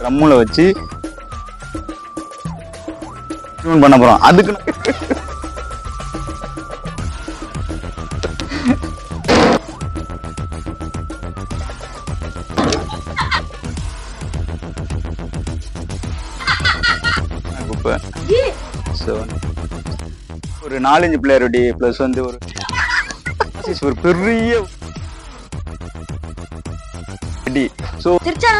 ட்ரம்முல வச்சு பண்ண போறோம். அதுக்கு குப்பை ஒரு நாலஞ்சு பிளேயர் ப்ளஸ் வந்து ஒரு ஒரு பெரிய ஸோ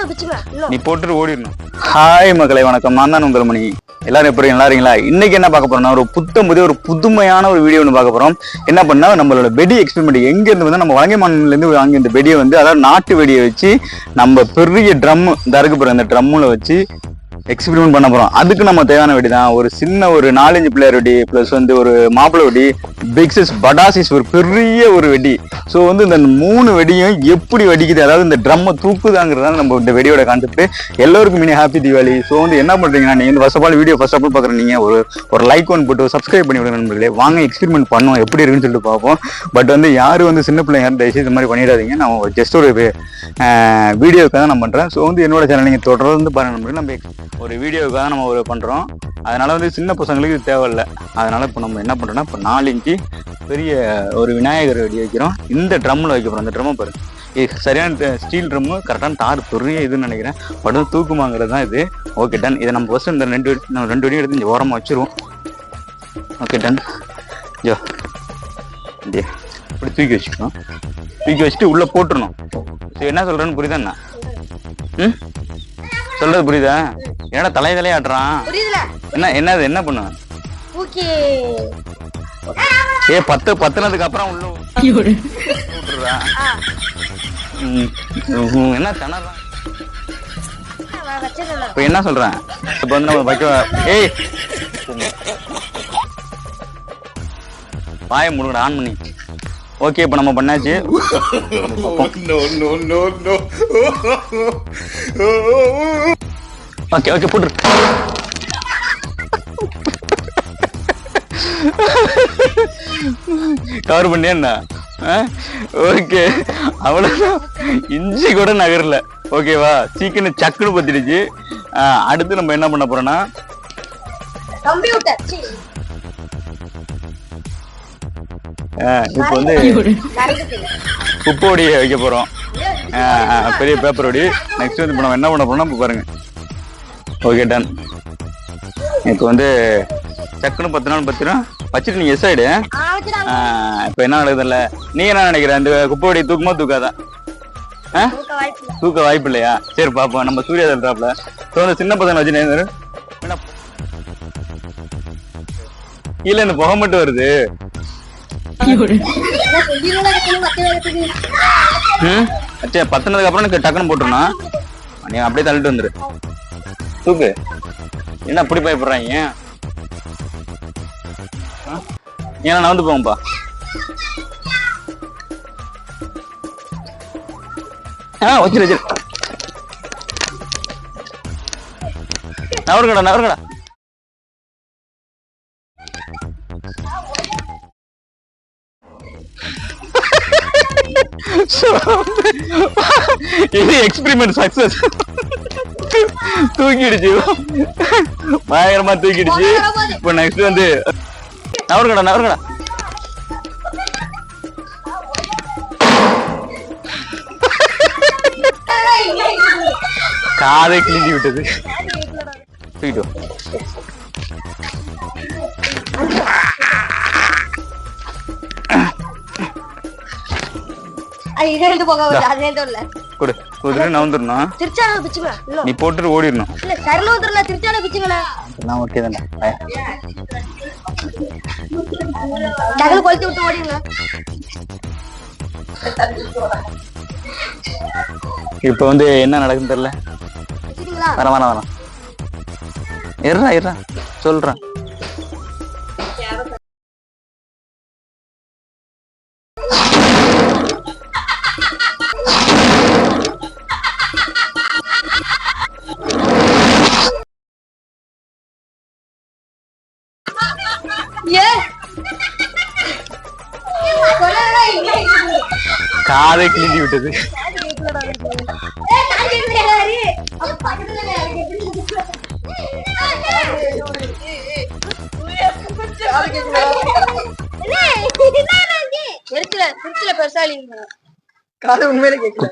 பிச்சுக்கலாம் இன்னும் நீ போட்டுட்டு ஓடிடணும். ஹாய் மக்களை வணக்கம். நான் தான் உங்கள் மணி எல்லாரும் எப்படி நல்லா இருக்கீங்களா? இன்னைக்கு என்ன பார்க்க போறோம்னா ஒரு புத்தம் புதிய ஒரு புதுமையான ஒரு வீடியோ ஒன்று பார்க்க போறோம். என்ன பண்ணா நம்மளோட வெடி எக்ஸ்பெரிமெண்ட் எங்க இருந்து வந்து நம்ம வழங்கை மாநில இருந்து வாங்கி இந்த வெடியை வந்து அதாவது நாட்டு வெடியை வச்சு நம்ம பெரிய ட்ரம் இந்த இருக்கு போறோம் இந்த ட்ரம்முல வச்சு எக்ஸ்பிரிமெண்ட் பண்ண போறோம். அதுக்கு நம்ம தேவையான வெடி தான். ஒரு சின்ன ஒரு நாலஞ்சு பிளேயர் வெடி ப்ளஸ் வந்து ஒரு மாப்பிளை வெடி பிக்ஸஸ் சைஸ் படாசிஸ் ஒரு பெரிய ஒரு வெடி. ஸோ வந்து இந்த மூணு வெடியும் எப்படி வெடிக்குது? அதாவது இந்த ட்ரம்மை தூக்குதாங்கிறதா நம்ம இந்த வெடியோட கான்செப்ட் எல்லோருக்கும் மினி ஹாப்பி தீபாவளி. ஸோ வந்து என்ன பண்ணுறீங்கன்னா நீங்கள் வந்து first of all video first of all பார்க்குற ஒரு ஒரு லைக் ஒன் போட்டு சப்ஸ்கிரைப் பண்ணி விடுங்க நண்பர்களே. வாங்க எக்ஸ்பிரிமெண்ட் பண்ணுவோம் எப்படி இருக்குன்னு சொல்லிட்டு பார்ப்போம். பட் வந்து யாரும் வந்து சின்ன பிள்ளைங்க யாரும் தயவுசெய்து இந்த மாதிரி பண்ணிடாதீங்க. நான் ஜஸ்ட் ஒரு வீடியோக்காக நான் பண்ணுறேன் ஸோ வந்து என்னோட சேனல் நீங்கள் தொடர்ந்து பாருங்க நண்பர்களே. நம்ம ஒரு வீடியோக்காக நம்ம ஒரு பண்ணுறோம் அதனால் வந்து சின்ன பசங்களுக்கு தேவையில்லை. அதனால் இப்போ நம்ம என்ன பண்ணுறோன்னா இப்போ நாலு இன்ச்சு பெரிய ஒரு விநாயகர் வெடி வைக்கிறோம். இந்த ட்ரம்மில் வைக்க போகிறோம் அந்த ட்ரம்மை பாருங்கள் இது சரியான ஸ்டீல் ட்ரம்மு கரெக்டான தார் பெரிய இதுன்னு நினைக்கிறேன். படம் தூக்குமாங்கிறது தான் இது. ஓகே டன் இதை நம்ம ஃபஸ்ட்டு இந்த ரெண்டு நம்ம ரெண்டு வெடியும் எடுத்து இங்கே ஓரமாக வச்சுருவோம். ஓகே டன் ஜோ இங்கே. இப்படி தூக்கி வச்சுக்கணும். தூக்கி வச்சுட்டு உள்ளே போட்டுருணும் சரி என்ன சொல்கிறேன்னு புரியுதா என்ன? ம்? சொல்கிறது புரியுதா? என்னடா தலைய தலையாடுறான் புரியுதுல. என்ன என்னது என்ன பண்ண? தூக்கி ஏ பத்து பத்துனதுக்கு அப்புறம் உள்ள. விட்டுறா என்ன திணறான் இப்போ என்ன சொல்றேன் இப்போ வந்து நம்ம வைக்க ஏய். வாய முடுங்கடா ஆன் பண்ணி ஓகே இப்போ நம்ம பண்ணாச்சு. ஓகே ஓகே போட்டுரு. கவர் பண்ணியா ஓகே அவ்வளோதான் இஞ்சி கூட நகரல. ஓகேவா சீக்கிரம் சக்குன்னு பத்திடுச்சு. அடுத்து நம்ம என்ன பண்ண போறோம்னா? கம்ப்யூட்டர் இப்போ வந்து குப்பை ஒடி வைக்க ஆ, பெரிய பேப்பர் ஒடி. நெக்ஸ்ட் வந்து இப்போ நம்ம என்ன பண்ண போறோம்னா இப்போ பாருங்க. ஓகே டன் இப்போ வந்து சக்குன்னு பத்து நாள் பத்து நாள் வச்சுட்டு நீங்க எஸ் ஆயிடு இப்போ என்ன நடக்குதுல்ல? நீ என்ன நினைக்கிற இந்த குப்பை ஒடி தூக்குமா தூக்காதா தூக்க வாய்ப்பு இல்லையா? சரி பாப்போம். நம்ம சூர்யா சொல்றாப்ல ஸோ அந்த சின்ன பசங்க வச்சு நேர்ந்து கீழே இந்த புகை மட்டும் வருது. என்ன சொல்லிடுறதா அப்புறம் எனக்கு டக்குன்னு போட்டுருனா நீ அப்படியே தள்ளிட்டு வந்துரு. தூக்கு. என்ன அப்படி பயப்படுறாங்க ஏன்னா நடந்து போங்கப்பா. ஆ வச்சிரு வச்சிரு. நவருங்கடா நவருங்கடா இது எக்ஸ்பெரிமெண்ட் சக்சஸ் தூக்கிடுச்சு பயங்கரமா தூக்கிடுச்சு இப்போ நெக்ஸ்ட் வந்து நவருங்கடா நவருங்கடா காதை கிழிஞ்சு விட்டது தூக்கிட்டு வா. அது இருந்து போக வருது அதே இல்ல. கொடு. ஒரு தடவை நவுந்துடணும் திருச்சானூர் பிச்சுக்கலாம் இன்னும் நீ போட்டுட்டு ஓடிடணும். இல்ல சரலூர்ல திருச்சானூர் பிச்சுங்களேன் நான் ஓகே தானே. டகல் கொளுத்தி விட்டு ஓடிங்க இப்போ வந்து என்ன நடக்குன்னு தெரியல. வர வர வர இருறா இருறா. சொல்றேன். காதை கிழிஞ்சு விட்டது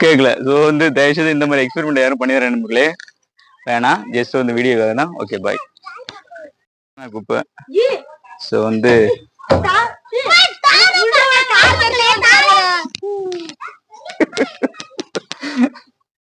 கேட்கல ஸோ வந்து தயவுசெய்து இந்த மாதிரி எக்ஸ்பெரிமெண்ட் யாரும் பண்ணிடுறேன் நம்பர்களே வேணாம் ஜஸ்ட் வந்து வீடியோக்காக தான் ஓகே பாய் குப்பை ஸோ வந்து